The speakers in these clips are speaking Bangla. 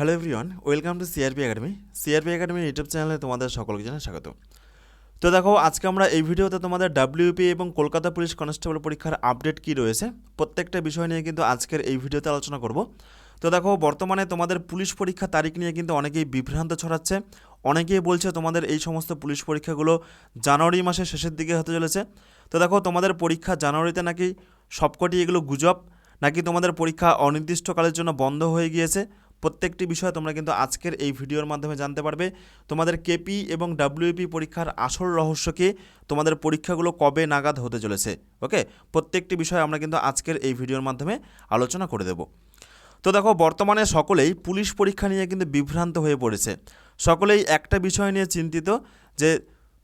Hello everyone welcome to CRP academy CRP academy YouTube চ্যানেলে তোমাদের সকলকে জানাই স্বাগত। তো দেখো, আজকে আমরা এই ভিডিওতে তোমাদের ডাব্লিউপি এবং কলকাতা পুলিশ কনস্টেবল পরীক্ষার আপডেট কী রয়েছে, প্রত্যেকটা বিষয় নিয়ে কিন্তু আজকের এই ভিডিওতে আলোচনা করব। তো দেখো, বর্তমানে তোমাদের পুলিশ পরীক্ষা তারিখ নিয়ে কিন্তু অনেকেই বিভ্রান্ত ছড়াচ্ছে। অনেকেই বলছে তোমাদের এই সমস্ত পুলিশ পরীক্ষাগুলো জানুয়ারি মাসের শেষের দিকে হতে চলেছে। তো দেখো, তোমাদের পরীক্ষা জানুয়ারিতে নাকি সবকটি এগুলো গুজব, নাকি তোমাদের পরীক্ষা অনির্দিষ্টকালের জন্য বন্ধ হয়ে গিয়েছে? প্রত্যেকটি বিষয় তোমরা কিন্তু আজকের এই ভিডিওর মাধ্যমে জানতে পারবে। তোমাদের কেপি এবং ডাব্লিউপি পরীক্ষার আসল রহস্য কি? তোমাদের পরীক্ষাগুলো কবে নাগাদ হতে চলেছে? ওকে? প্রত্যেকটি বিষয় আমরা কিন্তু আজকের এই ভিডিওর মাধ্যমে আলোচনা করে দেব। তো দেখো, বর্তমানে সকলেই পুলিশ পরীক্ষা নিয়ে কিন্তু বিভ্রান্ত হয়ে পড়েছে। সকলেই একটা বিষয় নিয়ে চিন্তিত যে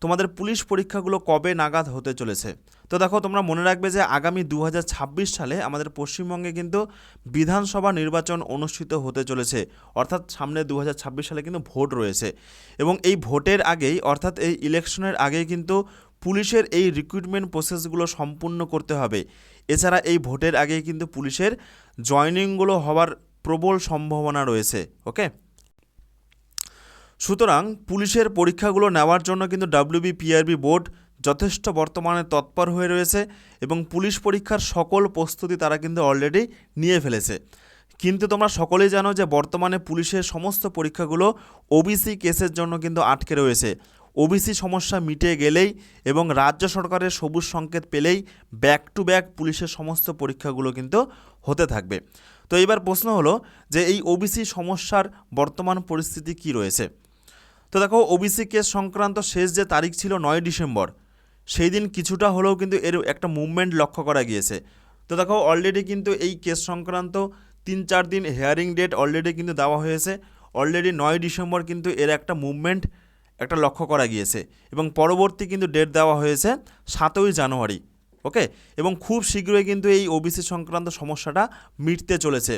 তোমাদের পুলিশ পরীক্ষাগুলো কবে নাগাদ হতে চলেছে। তো দেখো, তোমরা মনে রাখবে যে আগামী দু হাজার ছাব্বিশ সালে আমাদের পশ্চিমবঙ্গে কিন্তু বিধানসভা নির্বাচন অনুষ্ঠিত হতে চলেছে। অর্থাৎ সামনে দু হাজার ছাব্বিশ সালে কিন্তু ভোট রয়েছে। এবং এই ভোটের আগেই, অর্থাৎ এই ইলেকশনের আগেই কিন্তু পুলিশের এই রিক্রুটমেন্ট প্রসেসগুলো সম্পূর্ণ করতে হবে। এছাড়া এই ভোটের আগেই কিন্তু পুলিশের জয়নিংগুলো হওয়ার প্রবল সম্ভাবনা রয়েছে, ওকে? সুতরাং পুলিশের পরীক্ষাগুলো নেওয়ার জন্য কিন্তু ডাব্লিউবি পিআরবি বোর্ড যথেষ্ট বর্তমানে তৎপর হয়ে রয়েছে এবং পুলিশ পরীক্ষার সকল প্রস্তুতি তারা কিন্তু অলরেডি নিয়ে ফেলেছে। কিন্তু তোমরা সকলেই জানো যে বর্তমানে পুলিশের সমস্ত পরীক্ষাগুলো ওবিসি কেসের জন্য কিন্তু আটকে রয়েছে। ওবিসি সমস্যা মিটে গেলেই এবং রাজ্য সরকারের সবুজ সংকেত পেলেই ব্যাক টু ব্যাক পুলিশের সমস্ত পরীক্ষাগুলো কিন্তু হতে থাকবে। তো এবার প্রশ্ন হলো যে এই ওবিসি সমস্যার বর্তমান পরিস্থিতি কি রয়েছে? তো দেখো ওবিসি কেস সংক্রান্ত শেষ যে তারিখ ছিল নয় ডিসেম্বর সেই দিন কিছুটা হলেও কিন্তু এর একটা মুভমেন্ট লক্ষ্য করা গিয়েছে। তো দেখো অলরেডি কিন্তু এই কেস সংক্রান্ত তিন চার দিন হেয়ারিং ডেট অলরেডি কিন্তু দেওয়া হয়েছে। অলরেডি নয় ডিসেম্বর কিন্তু এর একটা মুভমেন্ট একটা লক্ষ্য করা গিয়েছে এবং পরবর্তী কিন্তু ডেট দেওয়া হয়েছে সাতই জানুয়ারি ওকে এবং খুব শীঘ্রই কিন্তু এই ওবিসি সংক্রান্ত সমস্যাটা মিটতে চলেছে।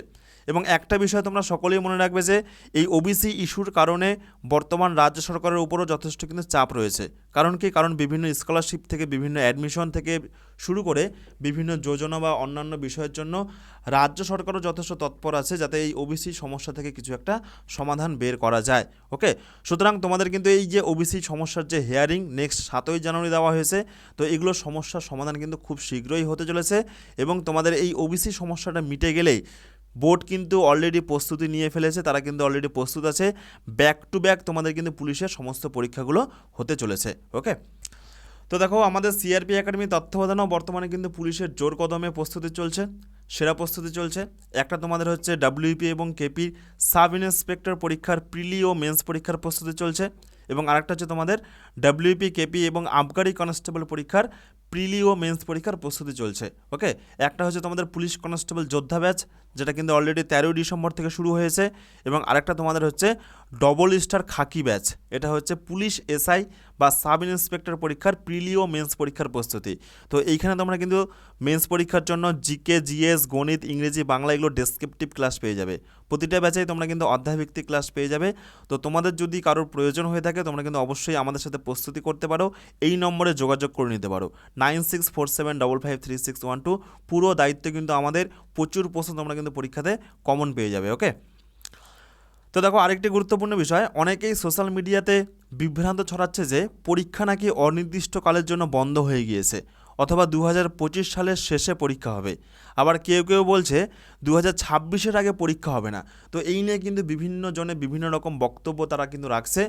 এবং একটা বিষয় তোমরা সকলেই মনে রাখবে যে এই ওবিসি ইস্যুর কারণে বর্তমান রাজ্য সরকারের উপরও যথেষ্ট কিন্তু চাপ রয়েছে। কারণ কি? কারণ বিভিন্ন স্কলারশিপ থেকে, বিভিন্ন অ্যাডমিশন থেকে শুরু করে বিভিন্ন যোজনা বা অন্যান্য বিষয়ের জন্য রাজ্য সরকারও যথেষ্ট তৎপর আছে যাতে এই ওবিসি সমস্যা থেকে কিছু একটা সমাধান বের করা যায়। ওকে সুতরাং তোমাদের কিন্তু এই যে ওবিসি সমস্যার যে হেয়ারিং নেক্সট সাতই জানুয়ারি দেওয়া হয়েছে, তো এগুলো সমস্যার সমাধান কিন্তু খুব শীঘ্রই হতে চলেছে এবং তোমাদের এই ওবিসি সমস্যাটা মিটে গেলেই বোর্ড কিন্তু অলরেডি প্রস্তুতি নিয়ে ফেলেছে, তারা কিন্তু অলরেডি প্রস্তুত আছে। ব্যাক টু ব্যাক তোমাদের কিন্তু পুলিশের সমস্ত পরীক্ষাগুলো হতে চলেছে ওকে তো দেখো, আমাদের সিআরপি একাডেমি তত্ত্বাবধানও বর্তমানে কিন্তু পুলিশের জোর কদমে প্রস্তুতি চলছে, সেরা প্রস্তুতি চলছে। একটা তোমাদের হচ্ছে ডাব্লিউপি এবং কেপি সাব ইন্সপেক্টর পরীক্ষার প্রিলি ও মেন্স পরীক্ষার প্রস্তুতি চলছে। এবং আরেকটা হচ্ছে তোমাদের ডাব্লিউপি কেপি এবং আবগারি কনস্টেবল পরীক্ষার প্রিলি ও মেন্স পরীক্ষার প্রস্তুতি চলছে ওকে একটা হচ্ছে তোমাদের পুলিশ কনস্টেবল যোদ্ধা ব্যাচ, যেটা কিন্তু অলরেডি তেরোই ডিসেম্বর থেকে শুরু হয়েছে, এবং আরেকটা তোমাদের হচ্ছে ডবল স্টার খাকি ব্যাচ এটা হচ্ছে পুলিশ, এসআই বা সাব ইন্সপেক্টর পরীক্ষার প্রিলিও মেন্স পরীক্ষার প্রস্তুতি। তো এইখানে তোমরা কিন্তু মেন্স পরীক্ষার জন্য জিকে, জিএস, গণিত, ইংরেজি, বাংলা এগুলো ডেসক্রিপটিভ ক্লাস পেয়ে যাবে। প্রতিটা ব্যাচেই তোমরা কিন্তু অধ্যায়ভিত্তিক ক্লাস পেয়ে যাবে। তো তোমাদের যদি কারোর প্রয়োজন হয়ে থাকে, তোমরা কিন্তু অবশ্যই আমাদের সাথে প্রস্তুতি করতে পারো। এই নম্বরে যোগাযোগ করে নিতে পারো। Nine six four seven double five three six one two. পুরো দায়িত্ব কিন্তু আমাদের। প্রচুর প্রশ্ন তোমরা কিন্তু পরীক্ষাতে কমন পেয়ে যাবে ওকে তো দেখো, আরেকটি গুরুত্বপূর্ণ বিষয়, অনেকেই সোশ্যাল মিডিয়াতে বিভ্রান্ত ছড়াচ্ছে যে পরীক্ষা নাকি অনির্দিষ্টকালের জন্য বন্ধ হয়ে গিয়েছে, অথবা দু হাজার পঁচিশ সালের শেষে পরীক্ষা হবে। আবার কেউ কেউ বলছে দু হাজার আগে পরীক্ষা হবে না। তো এই নিয়ে কিন্তু বিভিন্ন জনে বিভিন্ন রকম বক্তব্য তারা কিন্তু রাখছে।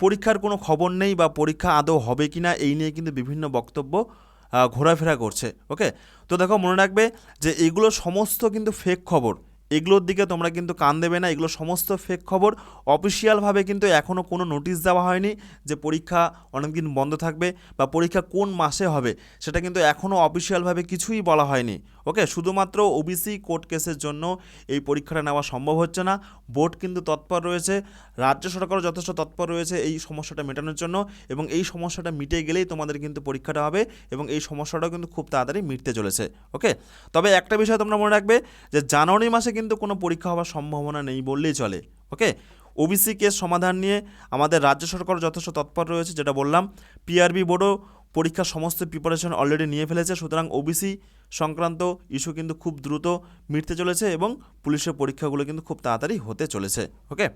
পরীক্ষার কোনো খবর নেই বা পরীক্ষা আদৌ হবে কি না, এই নিয়ে কিন্তু বিভিন্ন বক্তব্য ঘোরাফেরা করছে ওকে তো দেখো, মনে রাখবে যে এগুলো সমস্ত কিন্তু ফেক খবর। এগুলোর দিকে তোমরা কিন্তু কান দেবে না, এগুলো সমস্ত ফেক খবর। অফিসিয়ালভাবে কিন্তু এখনও কোনো নোটিশ দেওয়া হয়নি যে পরীক্ষা অনেকদিন বন্ধ থাকবে বা পরীক্ষা কোন মাসে হবে, সেটা কিন্তু এখনও অফিসিয়ালভাবে কিছুই বলা হয়নি। ওকে শুধুমাত্র ওবিসি কোর্ট কেসের জন্য এই পরীক্ষাটা নেওয়া সম্ভব হচ্ছে না। বোর্ড কিন্তু তৎপর রয়েছে, রাজ্য সরকারও যথেষ্ট তৎপর রয়েছে এই সমস্যাটা মেটানোর জন্য এবং এই সমস্যাটা মিটে গেলেই তোমাদের কিন্তু পরীক্ষাটা হবে এবং এই সমস্যাটাও কিন্তু খুব তাড়াতাড়ি মিটতে চলেছে। ওকে তবে একটা বিষয় তোমরা মনে রাখবে যে জানুয়ারি মাসে কিন্তু কোনো পরীক্ষা হওয়ার সম্ভাবনা নেই বললেই চলে ওকে ওবিসি কেস সমাধান নিয়ে আমাদের রাজ্য সরকার যথেষ্ট তৎপর রয়েছে, যেটা বললাম। পিআরবি বোর্ডও পরীক্ষার সমস্ত প্রিপারেশন অলরেডি নিয়ে ফেলেছে, সুতরাং ওবিসি সংক্রান্ত ইস্যু কিন্তু খুব দ্রুত মিটতে চলেছে এবং পুলিশের পরীক্ষাগুলো কিন্তু খুব তাড়াতাড়ি হতে চলেছে ওকে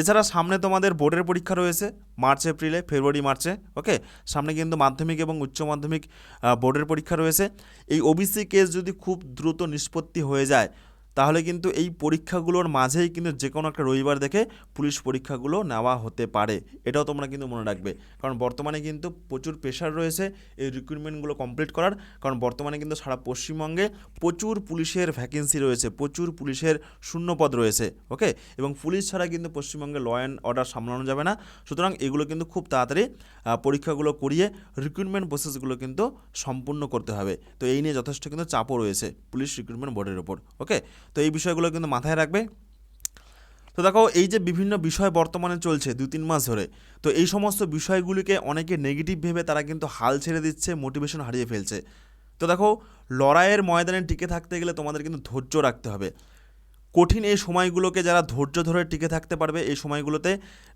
এছাড়া সামনে তোমাদের বোর্ডের পরীক্ষা রয়েছে, মার্চ, এপ্রিলে, ফেব্রুয়ারি, মার্চে ওকে সামনে কিন্তু মাধ্যমিক এবং উচ্চ মাধ্যমিক বোর্ডের পরীক্ষা রয়েছে। এই ওবিসি কেস যদি খুব দ্রুত নিষ্পত্তি হয়ে যায় তাহলে কিন্তু এই পরীক্ষাগুলোর মাঝেই কিন্তু যে কোনো একটা রবিবার দেখে পুলিশ পরীক্ষাগুলো নেওয়া হতে পারে। এটাও তোমরা কিন্তু মনে রাখবে। কারণ বর্তমানে কিন্তু প্রচুর প্রেশার রয়েছে এই রিক্রুটমেন্টগুলো কমপ্লিট করার। কারণ বর্তমানে কিন্তু সারা পশ্চিমবঙ্গে প্রচুর পুলিশের ভ্যাকেন্সি রয়েছে, প্রচুর পুলিশের শূন্যপদ রয়েছে ওকে এবং পুলিশ ছাড়া কিন্তু পশ্চিমবঙ্গে ল অ্যান্ড অর্ডার সামলানো যাবে না। সুতরাং এগুলো কিন্তু খুব তাড়াতাড়ি পরীক্ষাগুলো করিয়ে রিক্রুটমেন্ট প্রসেসগুলো কিন্তু সম্পূর্ণ করতে হবে। তো এই নিয়ে যথেষ্ট কিন্তু চাপও রয়েছে পুলিশ রিক্রুটমেন্ট বোর্ডের ওপর ওকে তো এই বিষয়গুলো কিন্তু মাথায় রাখবে। তো দেখো, এই যে বিভিন্ন বিষয় বর্তমানে চলছে দু তিন মাস ধরে, তো এই সমস্ত বিষয়গুলিকে অনেকে নেগেটিভ ভেবে তারা কিন্তু হাল ছেড়ে দিচ্ছে মোটিভেশন হারিয়ে ফেলছে। তো দেখো, লড়াইয়ের ময়দানে টিকে থাকতে গেলে তোমাদের কিন্তু ধৈর্য রাখতে হবে। কঠিন এই সময়গুলোকে যারা ধৈর্য ধরে টিকে থাকতে পারবে, এই সময়গুলোতে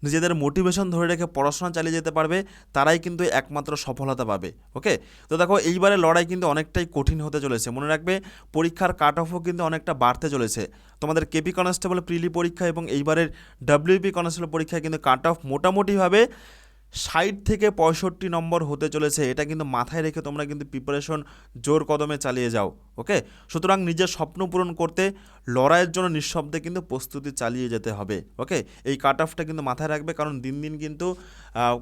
নিজেদের মোটিভেশন ধরে রেখে পড়াশোনা চালিয়ে যেতে পারবে, তারাই কিন্তু একমাত্র সফলতা পাবে ওকে তো দেখো, এইবারে লড়াই কিন্তু অনেকটাই কঠিন হতে চলেছে। মনে রাখবে, পরীক্ষার কাট অফও কিন্তু অনেকটা বাড়তে চলেছে। তোমাদের কেপি কনস্টেবল প্রিলি পরীক্ষা এবং এইবারের ডাব্লিউপি কনস্টেবল পরীক্ষায় কিন্তু কাট অফ মোটামুটিভাবে ষাট থেকে পঁয়ষট্টি নম্বর হতে চলেছে। এটা কিন্তু মাথায় রেখে তোমরা কিন্তু প্রিপারেশন জোর কদমে চালিয়ে যাও। ওকে? সুতরাং নিজের স্বপ্ন পূরণ করতে, লড়াইয়ের জন্য নিঃশব্দে কিন্তু প্রস্তুতি চালিয়ে যেতে হবে, ওকে? এই কাট অফটা কিন্তু মাথায় রাখবে কারণ দিন দিন কিন্তু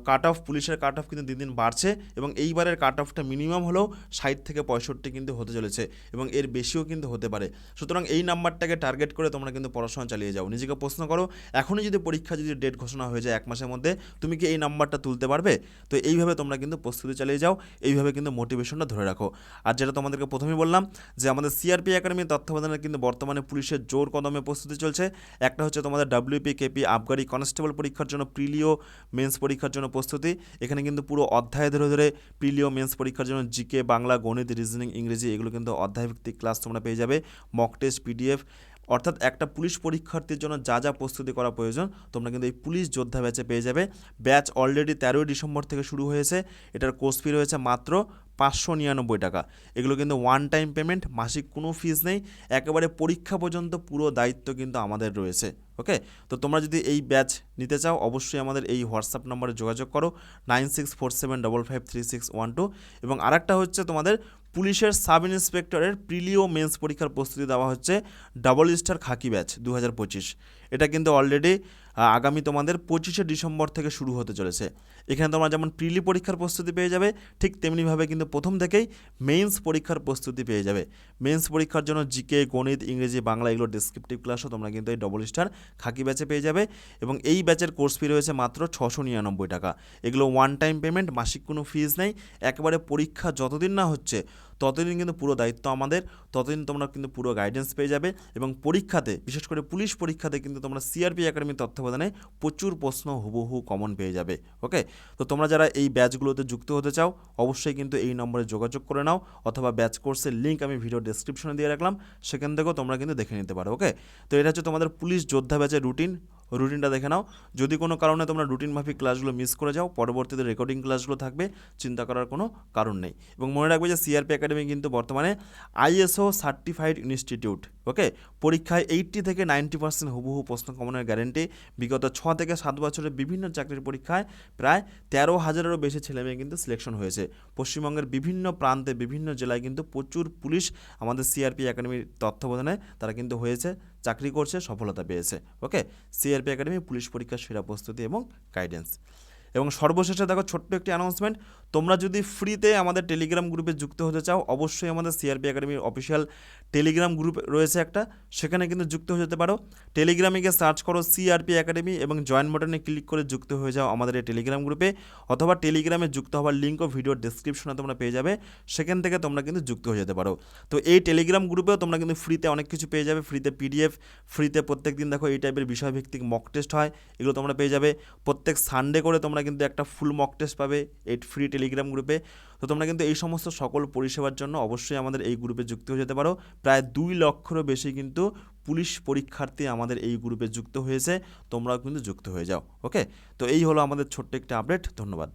কাট অফ পুলিশের কাট অফ কিন্তু দিন দিন বাড়ছে এবং এইবারের কাট অফটা মিনিমাম হলেও ষাট থেকে পঁয়ষট্টি কিন্তু হতে চলেছে এবং এর বেশিও কিন্তু হতে পারে। সুতরাং এই নাম্বারটাকে টার্গেট করে তোমরা কিন্তু পড়াশোনা চালিয়ে যাও। নিজেকে প্রশ্ন করো, এখনই যদি পরীক্ষা যদি ডেট ঘোষণা হয়ে যায় এক মাসের মধ্যে, তুমি কি এই নাম্বারটা তুলতে পারবে? তো এইভাবে তোমরা কিন্তু প্রস্তুতি চালিয়ে যাও, এইভাবে কিন্তু মোটিভেশনটা ধরে রাখো। আর যেটা তোমাদেরকে প্রথমেই বললাম যে আমাদের সিআরপি একাডেমির তত্ত্বাবধানে কিন্তু বর্তমানে পুলিশের জোর কদমে প্রস্তুতি চলছে। একটা হচ্ছে তোমাদের ডাব্লিউপি কেপি আবগারি কনস্টেবল পরীক্ষার জন্য প্রিলিও মেন্স পরীক্ষার জন্য প্রস্তুতি। এখানে কিন্তু পুরো অধ্যায় ধরে ধরে প্রিলিও মেন্স পরীক্ষার জন্য জিকে বাংলা, গণিত রিজনিং ইংরেজি এগুলো কিন্তু অধ্যায়ভিত্তিক ক্লাস তোমরা পেয়ে যাবে। মক টেস্ট পিডিএফ অর্থাৎ একটা পুলিশ পরীক্ষার্থীর জন্য যা যা প্রস্তুতি করা প্রয়োজন, তোমরা কিন্তু এই পুলিশ যোদ্ধা ব্যাচে পেয়ে যাবে। ব্যাচ অলরেডি তেরোই ডিসেম্বর থেকে শুরু হয়েছে। এটার কোর্স ফি রয়েছে মাত্র পাঁচশো নিরানব্বই টাকা। এগুলো কিন্তু ওয়ান টাইম পেমেন্ট মাসিক কোনো ফিজ নেই। একেবারে পরীক্ষা পর্যন্ত পুরো দায়িত্ব কিন্তু আমাদের রয়েছে। ওকে তো তোমরা যদি এই ব্যাচ নিতে চাও, অবশ্যই আমাদের এই হোয়াটসঅ্যাপ নম্বরে যোগাযোগ করো nine six four seven double five three six one two এবং আরেকটা হচ্ছে তোমাদের পুলিশের সাব ইন্সপেক্টরের প্রিলিও মেন্স পরীক্ষার প্রস্তুতি দেওয়া হচ্ছে ডাবল স্টার খাকি ব্যাচ দু হাজার পঁচিশ। এটা কিন্তু অলরেডি আগামী তোমাদের পঁচিশে ডিসেম্বর থেকে শুরু হতে চলেছে। এখানে তোমরা যেমন প্রিলি পরীক্ষার প্রস্তুতি পেয়ে যাবে, ঠিক তেমনিভাবে কিন্তু প্রথম থেকেই মেন্স পরীক্ষার প্রস্তুতি পেয়ে যাবে। মেন্স পরীক্ষার জন্য জিকে, গণিত, ইংরেজি, বাংলা এগুলো ডিসক্রিপটিভ ক্লাসও তোমরা কিন্তু এই ডবল স্টার খাকি ব্যাচে পেয়ে যাবে এবং এই ব্যাচের কোর্স ফি রয়েছে মাত্র ছশো নিরানব্বই টাকা। এগুলো ওয়ান টাইম পেমেন্ট মাসিক কোনো ফিজ নেই। একেবারে পরীক্ষা যতদিন না হচ্ছে ততদিন কিন্তু পুরো দায়িত্ব আমাদের, ততদিন তোমরা কিন্তু পুরো গাইডেন্স পেয়ে যাবে এবং পরীক্ষাতে, বিশেষ করে পুলিশ পরীক্ষাতে কিন্তু তোমরা সিআরপি একাডেমির তত্ত্বাবধানে প্রচুর প্রশ্ন হুবহু কমন পেয়ে যাবে ওকে তো তোমরা যারা এই ব্যাচগুলোতে যুক্ত হতে চাও, অবশ্যই কিন্তু এই নম্বরে যোগাযোগ করে নাও অথবা ব্যাচ কোর্সের লিঙ্ক আমি ভিডিও ডেসক্রিপশনে দিয়ে রাখলাম, সেখান থেকেও তোমরা কিন্তু দেখে নিতে পারো ওকে তো এটা হচ্ছে তোমাদের পুলিশ যোদ্ধা ব্যাচের রুটিন রুটিনটা দেখে নাও। যদি কোনো কারণে তোমরা রুটিন মাফিক ক্লাসগুলো মিস করে যাও, পরবর্তীতে রেকর্ডিং ক্লাসগুলো থাকবে, চিন্তা করার কোনো কারণ নেই। এবং মনে রাখবে যে সিআরপি একাডেমি কিন্তু বর্তমানে আইএসও সার্টিফাইড ইনস্টিটিউট ওকে পরীক্ষায় এইট্টি থেকে নাইনটি পার্সেন্ট হুবহু প্রশ্ন কমনের গ্যারেন্টি বিগত ছ থেকে সাত বছরের বিভিন্ন চাকরির পরীক্ষায় প্রায় তেরো হাজারেরও বেশি ছেলেমেয়ে কিন্তু সিলেকশন হয়েছে। পশ্চিমবঙ্গের বিভিন্ন প্রান্তে, বিভিন্ন জেলায় কিন্তু প্রচুর পুলিশ আমাদের সিআরপি একাডেমির তত্ত্বাবধানে তারা কিন্তু হয়েছে। চাকরি করছে সফলতা পেয়েছে। ওকে সিআরপি একাডেমি পুলিশ পরীক্ষার সেরা প্রস্তুতি এবং গাইডেন্স এবং সর্বশেষে দেখো ছোট্ট একটি অ্যানাউন্সমেন্ট তোমরা যদি ফ্রিতে আমাদের টেলিগ্রাম গ্রুপে যুক্ত হতে চাও, অবশ্যই আমাদের সিআরপি একাডেমির অফিসিয়াল টেলিগ্রাম গ্রুপ রয়েছে একটা, সেখানে কিন্তু যুক্ত হয়ে যেতে পারো। টেলিগ্রামে গিয়ে সার্চ করো সিআরপি একাডেমি এবং জয়েন বাটনে ক্লিক করে যুক্ত হয়ে যাও আমাদের এই টেলিগ্রাম গ্রুপে অথবা টেলিগ্রামে যুক্ত হওয়ার লিঙ্কও ভিডিওর ডিসক্রিপশনে তোমরা পেয়ে যাবে, সেখান থেকে তোমরা কিন্তু যুক্ত হয়ে যেতে পারো। তো এই টেলিগ্রাম গ্রুপেও তোমরা কিন্তু ফ্রিতে অনেক কিছু পেয়ে যাবে ফ্রিতে পিডিএফ ফ্রিতে প্রত্যেক দিন দেখো এই টাইপের বিষয়ভিত্তিক মক টেস্ট হয়, এগুলো তোমরা পেয়ে যাবে। প্রত্যেক সানডে করে তোমরা কিন্তু একটা ফুল মক টেস্ট পাবে এই ফ্রি টেলিগ্রাম গ্রুপে তো তোমরা কিন্তু এই সমস্ত সকল পরিষেবার জন্য অবশ্যই আমাদের এই গ্রুপে যুক্ত হয়ে যেতে পারো। প্রায় দুই লক্ষেরও বেশি কিন্তু পুলিশ পরীক্ষার্থী আমাদের এই গ্রুপে যুক্ত হয়েছে। তোমরাও কিন্তু যুক্ত হয়ে যাও ওকে তো এই হলো আমাদের ছোট্ট একটা আপডেট ধন্যবাদ।